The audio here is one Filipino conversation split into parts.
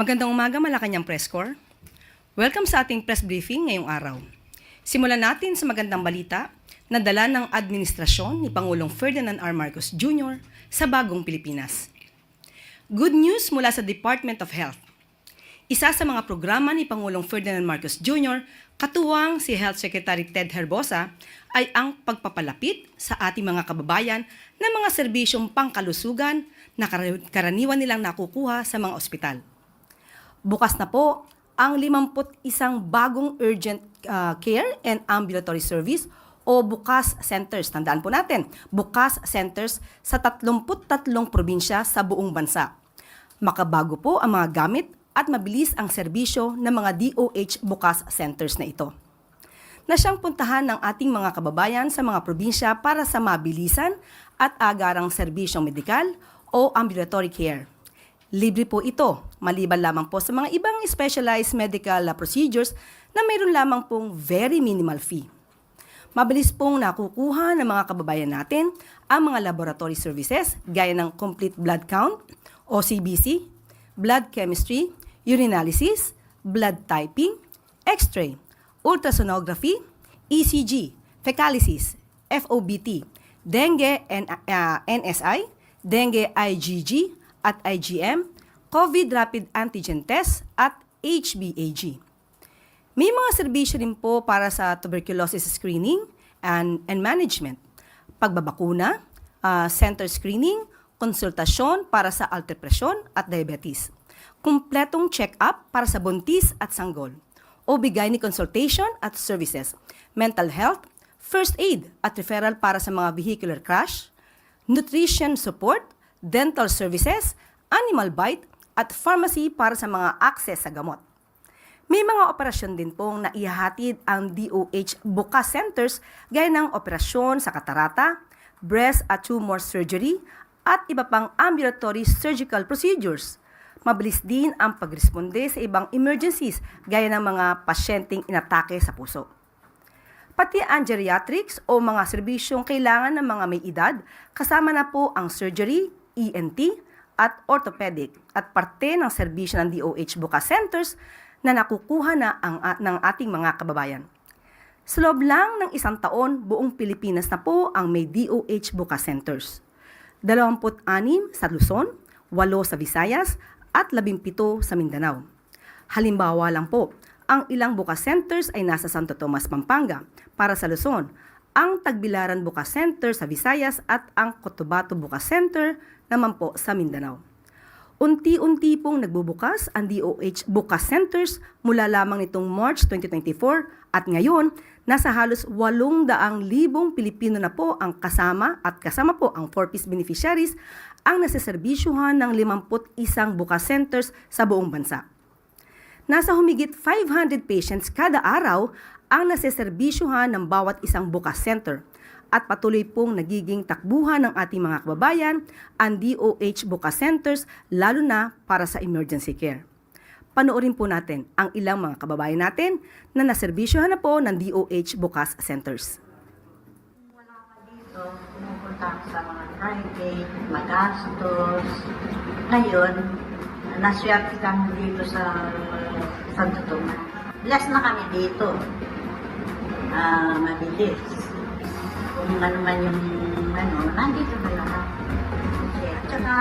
Magandang umaga Malacanang Press Corps. Welcome sa ating press briefing ngayong araw. Simulan natin sa magandang balita na dala ng administrasyon ni Pangulong Ferdinand R. Marcos Jr. sa bagong Pilipinas. Good news mula sa Department of Health. Isa sa mga programa ni Pangulong Ferdinand Marcos Jr., katuwang si Health Secretary Ted Herbosa, ay ang pagpapalapit sa ating mga kababayan ng mga serbisyong pangkalusugan na kar- karaniwan nilang nakukuha sa mga ospital. Bukas na po ang 51 bagong urgent uh, care and ambulatory service o bukas centers. Tandaan po natin, bukas centers sa 33 probinsya sa buong bansa. Makabago po ang mga gamit at mabilis ang serbisyo ng mga DOH bukas centers na ito. Na siyang puntahan ng ating mga kababayan sa mga probinsya para sa mabilisan at agarang serbisyong medikal o ambulatory care. Libre po ito, maliban lamang po sa mga ibang specialized medical procedures na mayroon lamang pong very minimal fee. Mabilis pong nakukuha ng mga kababayan natin ang mga laboratory services gaya ng complete blood count o CBC, blood chemistry, urinalysis, blood typing, x-ray, ultrasonography, ECG, fecalysis, FOBT, dengue and uh, NSI, dengue IgG at IgM, COVID rapid antigen test at HBAG. May mga serbisyo rin po para sa tuberculosis screening and, and management, pagbabakuna, ah, center screening, konsultasyon para sa alterpresyon at diabetes, kumpletong check-up para sa buntis at sanggol, o bigay ni consultation at services, mental health, first aid at referral para sa mga vehicular crash, nutrition support, dental services, animal bite, at pharmacy para sa mga access sa gamot. May mga operasyon din pong naihahatid ang DOH Bukas Centers gaya ng operasyon sa katarata, breast at tumor surgery, at iba pang ambulatory surgical procedures. Mabilis din ang pagresponde sa ibang emergencies gaya ng mga pasyenteng inatake sa puso. Pati ang geriatrics o mga serbisyong kailangan ng mga may edad, kasama na po ang surgery, ENT, at orthopedic at parte ng serbisyo ng DOH Bukas Centers na nakukuha na ang, ng ating mga kababayan. Sa loob lang ng isang taon, buong Pilipinas na po ang may DOH Bukas Centers. 26 sa Luzon, 8 sa Visayas, at 17 sa Mindanao. Halimbawa lang po, ang ilang Bukas Centers ay nasa Santo Tomas, Pampanga para sa Luzon, ang Tagbilaran Bukas Center sa Visayas at ang Cotabato Bukas Center naman po sa Mindanao. Unti-unti pong nagbubukas ang DOH Bukas Centers mula lamang nitong March 2024 at ngayon, nasa halos 800,000 Pilipino na po ang kasama at kasama po ang 4-piece beneficiaries ang nasiserbisyuhan ng 51 Bukas Centers sa buong bansa. Nasa humigit 500 patients kada araw ang nasiserbisyuhan ng bawat isang bukas center at patuloy pong nagiging takbuhan ng ating mga kababayan ang DOH Bukas Centers lalo na para sa emergency care. Panoorin po natin ang ilang mga kababayan natin na naserbisyuhan na po ng DOH Bukas Centers. Wala ka dito, pumupunta sa mga private, magastos. Ngayon, naswerte kami dito sa Santo Tomas. Bless na kami dito. Ah, mabilis. Kung ano man yung ano, nandito na lahat. At saka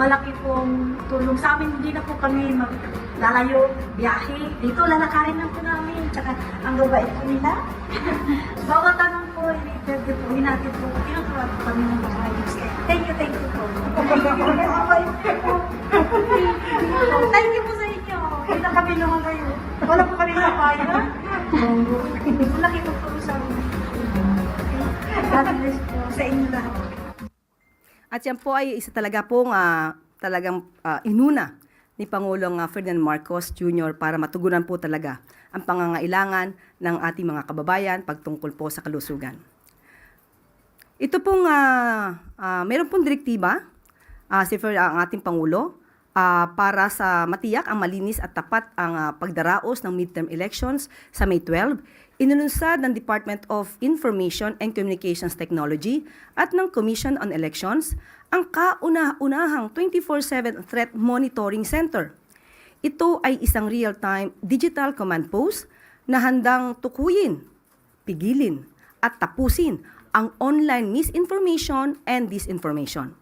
malaki pong tulong sa amin. Hindi na po kami maglalayo, biyahe. Dito lalakarin lang po namin. Tsaka ang gabait po nila. Bawat tanong po, ini-interview po, hinatid po. Tinuturuan po kami ng mga ayos. Thank you, thank you po. Thank you po sa inyo. Hindi na kami naman kayo. Wala po kami sa bayan. Malaki po po sa amin. God po sa inyo lahat. At yan po ay isa talaga pong ah, talagang ah, inuna ni Pangulong ah, Ferdinand Marcos Jr. para matugunan po talaga ang pangangailangan ng ating mga kababayan pagtungkol po sa kalusugan. Ito pong, ah, ah, meron pong direktiba ah, si Fer, ang ating Pangulo ah, para sa matiyak ang malinis at tapat ang ah, pagdaraos ng midterm elections sa May 12, inununsad ng Department of Information and Communications Technology at ng Commission on Elections ang kauna-unahang 24-7 Threat Monitoring Center. Ito ay isang real-time digital command post na handang tukuyin, pigilin, at tapusin ang online misinformation and disinformation.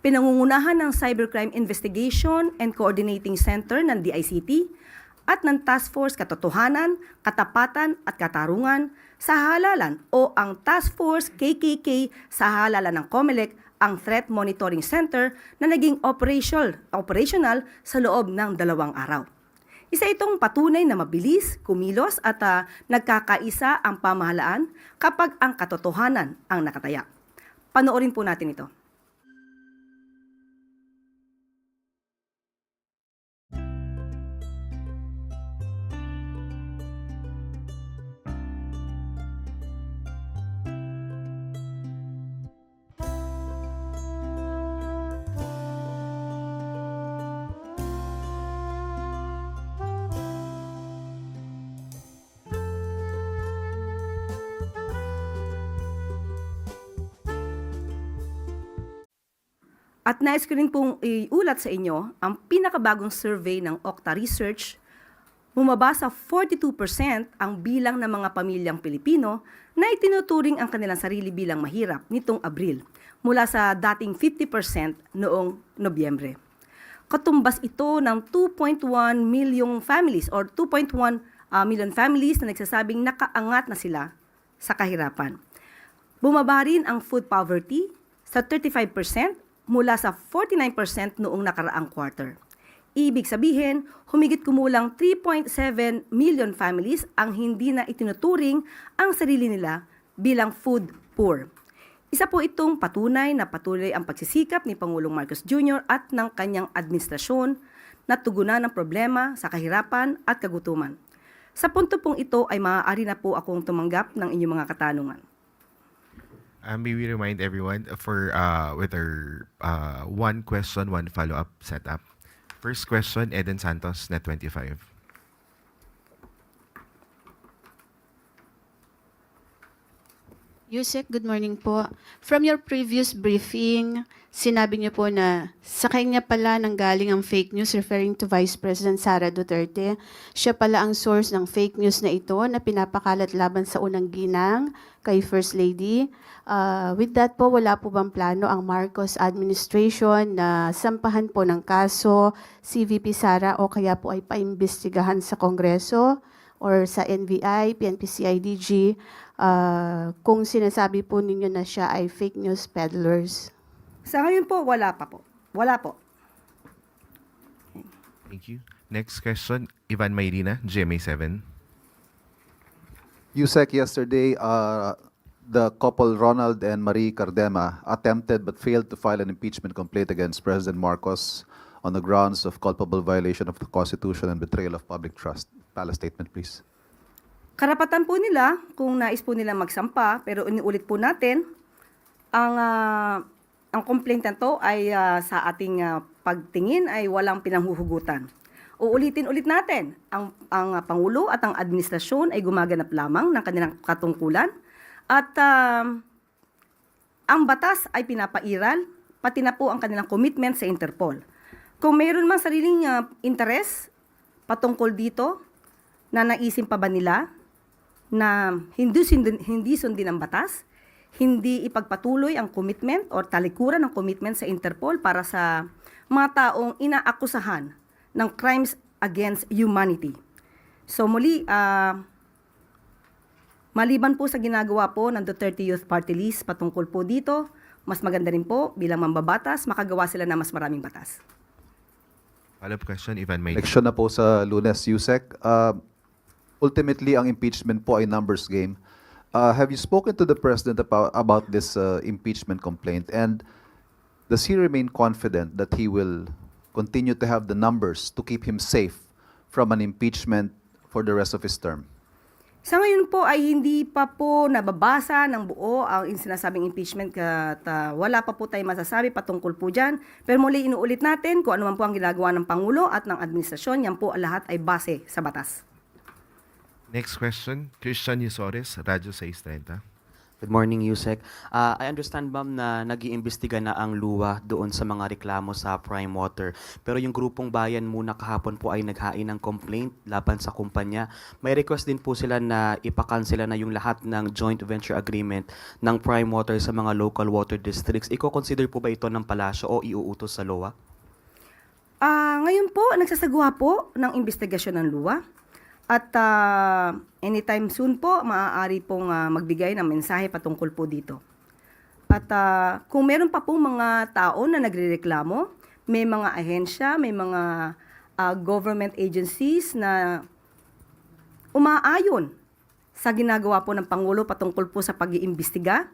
Pinangungunahan ng Cybercrime Investigation and Coordinating Center ng DICT at ng Task Force Katotohanan, Katapatan at Katarungan sa halalan o ang Task Force KKK sa halalan ng COMELEC ang Threat Monitoring Center na naging operational, operational sa loob ng dalawang araw. Isa itong patunay na mabilis, kumilos at ah, nagkakaisa ang pamahalaan kapag ang katotohanan ang nakataya. Panoorin po natin ito. At nais ko rin pong iulat sa inyo ang pinakabagong survey ng Okta Research. Bumaba sa 42% ang bilang ng mga pamilyang Pilipino na itinuturing ang kanilang sarili bilang mahirap nitong Abril mula sa dating 50% noong Nobyembre. Katumbas ito ng 2.1 million families or 2.1 uh, million families na nagsasabing nakaangat na sila sa kahirapan. Bumaba rin ang food poverty sa 35% mula sa 49% noong nakaraang quarter. Ibig sabihin, humigit kumulang 3.7 million families ang hindi na itinuturing ang sarili nila bilang food poor. Isa po itong patunay na patuloy ang pagsisikap ni Pangulong Marcos Jr. at ng kanyang administrasyon na tugunan ng problema sa kahirapan at kagutuman. Sa punto pong ito ay maaari na po akong tumanggap ng inyong mga katanungan. Uh, may we remind everyone for uh, with our uh, one question, one follow-up setup. First question, Eden Santos, Net25. Yusek, good morning po. From your previous briefing, sinabi niyo po na sa kanya pala nanggaling ang fake news referring to Vice President Sara Duterte. Siya pala ang source ng fake news na ito na pinapakalat laban sa unang ginang kay First Lady. Uh, with that po, wala po bang plano ang Marcos administration na sampahan po ng kaso si VP Sara o kaya po ay paimbestigahan sa Kongreso? Or sa NBI, PNP-CIDG, uh, kung sinasabi po ninyo na siya ay fake news peddlers. Sa ngayon po, wala pa po. Wala po. Thank you. Next question, Ivan Mayrina, GMA7. USEC yesterday, uh, the couple Ronald and Marie Cardema attempted but failed to file an impeachment complaint against President Marcos on the grounds of culpable violation of the Constitution and betrayal of public trust. Pala statement, please. Karapatan po nila kung nais po nila magsampa, pero iniulit po natin, ang, ah, ang complaint na to ay ah, sa ating ah, pagtingin ay walang pinanghuhugutan. Uulitin ulit natin, ang, ang ah, Pangulo at ang administrasyon ay gumaganap lamang ng kanilang katungkulan at ah, ang batas ay pinapairal, pati na po ang kanilang commitment sa Interpol. Kung mayroon mang sariling ah, interes patungkol dito, na naisin pa ba nila na hindi sundin, hindi sundin ang batas, hindi ipagpatuloy ang commitment or talikuran ng commitment sa Interpol para sa mga taong inaakusahan ng crimes against humanity. So muli, ah, maliban po sa ginagawa po ng Duterte Youth Party List patungkol po dito, mas maganda rin po bilang mambabatas, makagawa sila ng mas maraming batas. Follow-up question, Ivan Mayrina. Election na po sa lunes, USEC. Uh, ultimately, ang impeachment po ay numbers game. Uh, have you spoken to the President about, about this uh, impeachment complaint? And does he remain confident that he will continue to have the numbers to keep him safe from an impeachment for the rest of his term? Sa ngayon po ay hindi pa po nababasa ng buo ang sinasabing impeachment at ah, wala pa po tayong masasabi patungkol po dyan. Pero muli inuulit natin kung ano man po ang ginagawa ng Pangulo at ng administrasyon, yan po lahat ay base sa batas. Next question, Christian Yusores, Radyo 630. Good morning, Yusek. Ah, I understand, ma'am, na nag-iimbestiga na ang luwa doon sa mga reklamo sa Prime Water. Pero yung grupong bayan muna kahapon po ay naghain ng complaint laban sa kumpanya. May request din po sila na ipakansela na yung lahat ng joint venture agreement ng Prime Water sa mga local water districts. Iko-consider po ba ito ng palasyo o iuutos sa LOA? Ah, ngayon po, nagsasagawa po ng investigasyon ng luwa. At ah, anytime soon po, maaari pong ah, magbigay ng mensahe patungkol po dito. At ah, kung meron pa pong mga tao na nagrereklamo, may mga ahensya, may mga ah, government agencies na umaayon sa ginagawa po ng Pangulo patungkol po sa pag-iimbestiga,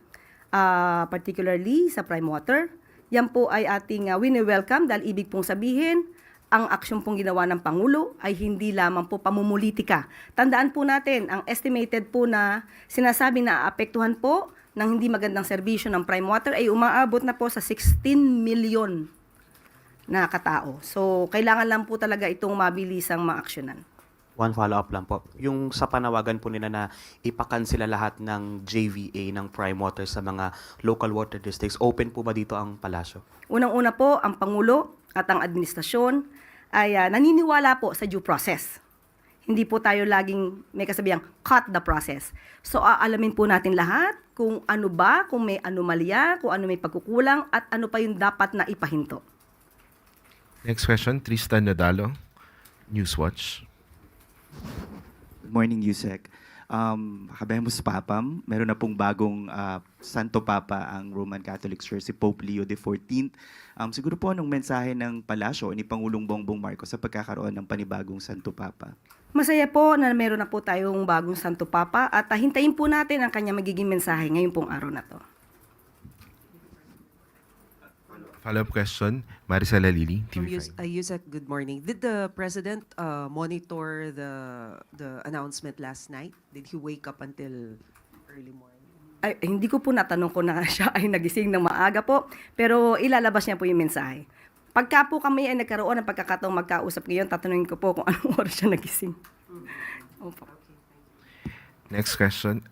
ah, particularly sa Prime Water. Yan po ay ating uh, wini-welcome dahil ibig pong sabihin, ang aksyon pong ginawa ng Pangulo ay hindi lamang po pamumulitika. Tandaan po natin, ang estimated po na sinasabi na apektuhan po ng hindi magandang serbisyo ng Prime Water ay umaabot na po sa 16 million na katao. So, kailangan lang po talaga itong mabilisang maaksyonan. One follow-up lang po. Yung sa panawagan po nila na ipakansela lahat ng JVA ng Prime Water sa mga local water districts, open po ba dito ang palasyo? Unang-una po, ang Pangulo at ang administrasyon ay ah, naniniwala po sa due process. Hindi po tayo laging may kasabihang cut the process. So aalamin po natin lahat kung ano ba, kung may anomalya, kung ano may pagkukulang, at ano pa yung dapat na ipahinto. Next question, Tristan Nadalo, Newswatch. Good morning, Yusek. Um, Habemos Papam, meron na pong bagong ah, Santo Papa ang Roman Catholic Church, si Pope Leo XIV. Um, siguro po anong mensahe ng palasyo ni Pangulong Bongbong Marcos sa pagkakaroon ng panibagong Santo Papa? Masaya po na meron na po tayong bagong Santo Papa at ah, hintayin po natin ang kanya magiging mensahe ngayong pong araw na to. Follow-up question, Maricela Lili, From Yus- TV5. uh, Yusek, good morning. Did the president uh, monitor the the announcement last night? Did he wake up until early morning? Ay, hindi ko po natanong kung na siya ay nagising ng maaga po, pero ilalabas niya po yung mensahe. Pagka po kami ay nagkaroon ng pagkakataong magkausap ngayon, tatanungin ko po kung anong oras siya nagising. Opo. Next question,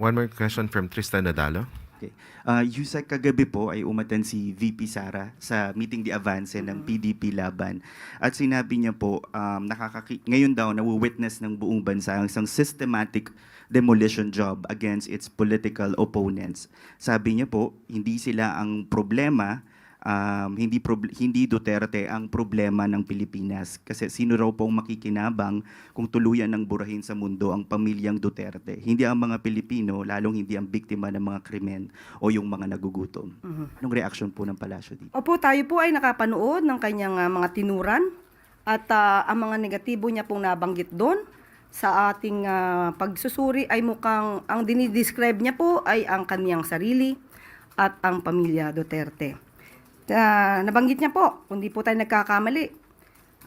one more question from Tristan Nadalo. Okay. Uh, Yusek, kagabi po ay umatan si VP Sara sa meeting di avance ng PDP Laban. At sinabi niya po, um, nakakaki- ngayon daw nawi-witness ng buong bansa ang isang systematic demolition job against its political opponents. Sabi niya po, hindi sila ang problema, um, hindi hindi Duterte ang problema ng Pilipinas kasi sino raw pong makikinabang kung tuluyan ng burahin sa mundo ang pamilyang Duterte. Hindi ang mga Pilipino, lalong hindi ang biktima ng mga krimen o yung mga nagugutom. Anong reaction po ng palasyo dito? Opo, tayo po ay nakapanood ng kanyang ah, mga tinuran at ah, ang mga negatibo niya pong nabanggit doon sa ating ah, pagsusuri ay mukhang ang dinidescribe niya po ay ang kanyang sarili at ang pamilya Duterte. Ah, nabanggit niya po, kung di po tayo nagkakamali,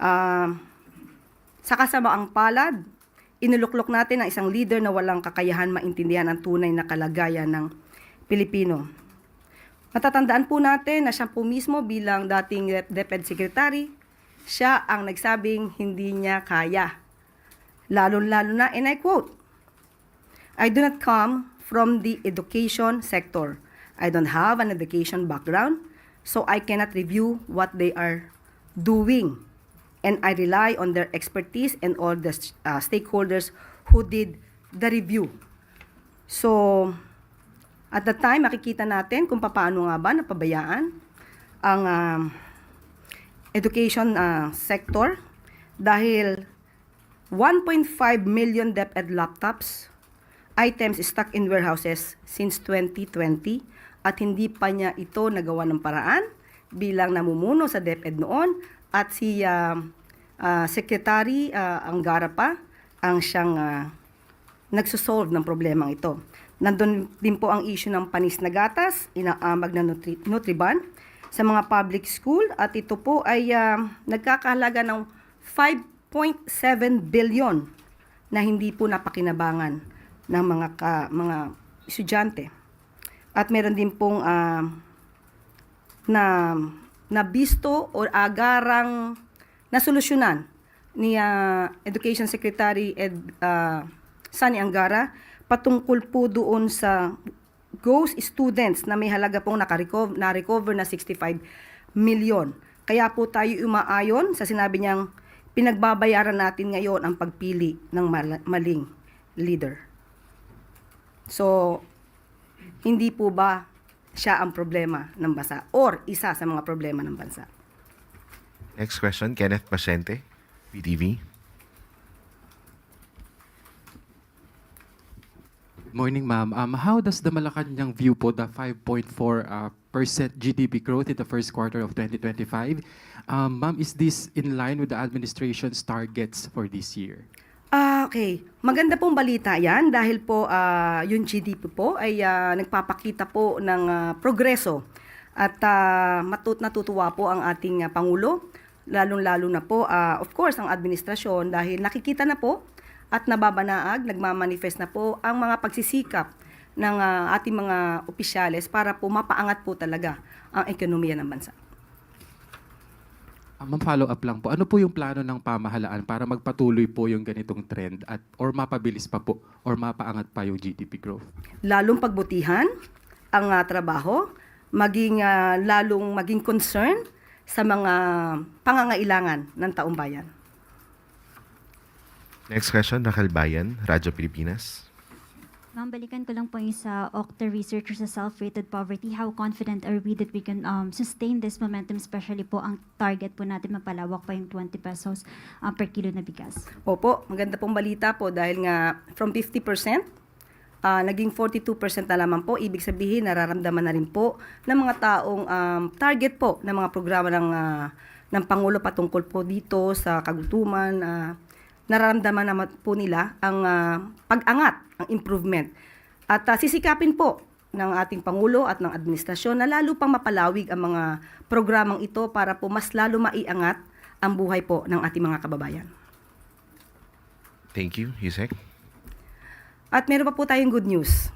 ah, sa kasamaang palad, inuluklok natin ang isang leader na walang kakayahan maintindihan ang tunay na kalagayan ng Pilipino. Matatandaan po natin na siya po mismo bilang dating Dep- DepEd Secretary, siya ang nagsabing hindi niya kaya. Lalo-lalo na, and I quote, I do not come from the education sector. I don't have an education background, so I cannot review what they are doing. And I rely on their expertise and all the uh, stakeholders who did the review. So, at the time, makikita natin kung paano nga ba napabayaan ang um, education uh, sector dahil 1.5 million DepEd laptops items stuck in warehouses since 2020 at hindi pa niya ito nagawa ng paraan bilang namumuno sa DepEd noon at si uh, uh, Secretary uh, Angara pa ang siyang uh, nagsosolve ng problemang ito. Nandun din po ang issue ng panis na gatas, inaamag na nutri- Nutriban sa mga public school at ito po ay ah, nagkakahalaga ng 5.7 billion na hindi po napakinabangan ng mga ka, mga estudyante. At meron din pong ah, na nabisto o agarang nasolusyonan ni ah, Education Secretary Ed ah, Sani Angara patungkol po doon sa ghost students na may halaga pong nakarecover, na-recover na 65 million. Kaya po tayo umaayon sa sinabi niyang pinagbabayaran natin ngayon ang pagpili ng mal- maling leader. So, hindi po ba siya ang problema ng bansa or isa sa mga problema ng bansa? Next question, Kenneth Pasyente, PTV. Good morning, ma'am. Um, how does the Malacanang view po the 5.4 uh, percent GDP growth in the first quarter of 2025? Um, ma'am, is this in line with the administration's targets for this year? Ah, okay. Maganda pong balita 'yan dahil po ah, yung GDP po ay ah, nagpapakita po ng ah, progreso. At ah, matut natutuwa po ang ating ah, pangulo, lalong-lalo na po ah, of course ang administrasyon dahil nakikita na po at nababanaag, nagmamanifest na po ang mga pagsisikap ng ah, ating mga opisyales para po mapaangat po talaga ang ekonomiya ng bansa. Um, ma'am, follow up lang po. Ano po yung plano ng pamahalaan para magpatuloy po yung ganitong trend at or mapabilis pa po or mapaangat pa yung GDP growth? lalong pagbutihan ang ah, trabaho, maging ah, lalong maging concern sa mga pangangailangan ng taong bayan. Next question, Raquel Bayan, Radyo Pilipinas. Ma'am, balikan ko lang po yung sa Okta research sa self-rated poverty. How confident are we that we can um, sustain this momentum, especially po ang target po natin mapalawak pa yung 20 pesos uh, per kilo na bigas? Opo, maganda pong balita po dahil nga from 50%, ah, naging 42% na lamang po. Ibig sabihin, nararamdaman na rin po ng mga taong um, target po ng mga programa ng, ah, ng Pangulo patungkol po dito sa kagutuman. ah, nararamdaman naman po nila ang ah, pag-angat, ang improvement. At ah, sisikapin po ng ating Pangulo at ng administrasyon na lalo pang mapalawig ang mga programang ito para po mas lalo maiangat ang buhay po ng ating mga kababayan. Thank you, Yusek. At meron pa po tayong good news.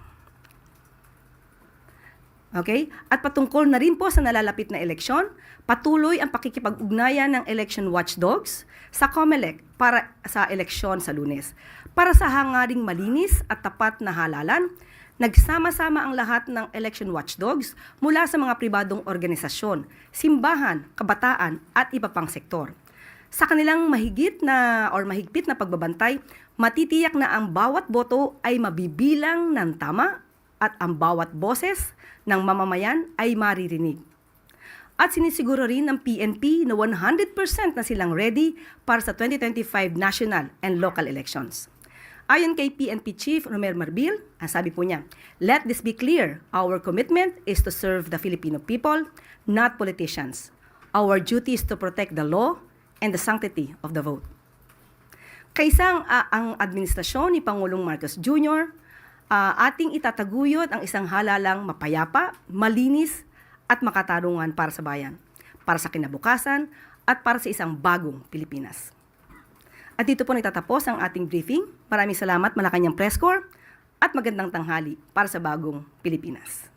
Okay? At patungkol na rin po sa nalalapit na eleksyon, patuloy ang pakikipag-ugnayan ng election watchdogs sa COMELEC para sa eleksyon sa lunes. Para sa hangaring malinis at tapat na halalan, nagsama-sama ang lahat ng election watchdogs mula sa mga pribadong organisasyon, simbahan, kabataan at iba pang sektor. Sa kanilang mahigit na or mahigpit na pagbabantay, matitiyak na ang bawat boto ay mabibilang ng tama at ang bawat boses ng mamamayan ay maririnig. At sinisiguro rin ng PNP na 100% na silang ready para sa 2025 national and local elections. Ayon kay PNP Chief Romer Marbil, ang sabi po niya, Let this be clear, our commitment is to serve the Filipino people, not politicians. Our duty is to protect the law and the sanctity of the vote. Kaisang ah, ang administrasyon ni Pangulong Marcos Jr., ah, ating itataguyod ang isang halalang mapayapa, malinis at makatarungan para sa bayan, para sa kinabukasan at para sa isang bagong Pilipinas. At dito po nagtatapos ang ating briefing. Maraming salamat Malacanang Press Corps at magandang tanghali para sa bagong Pilipinas.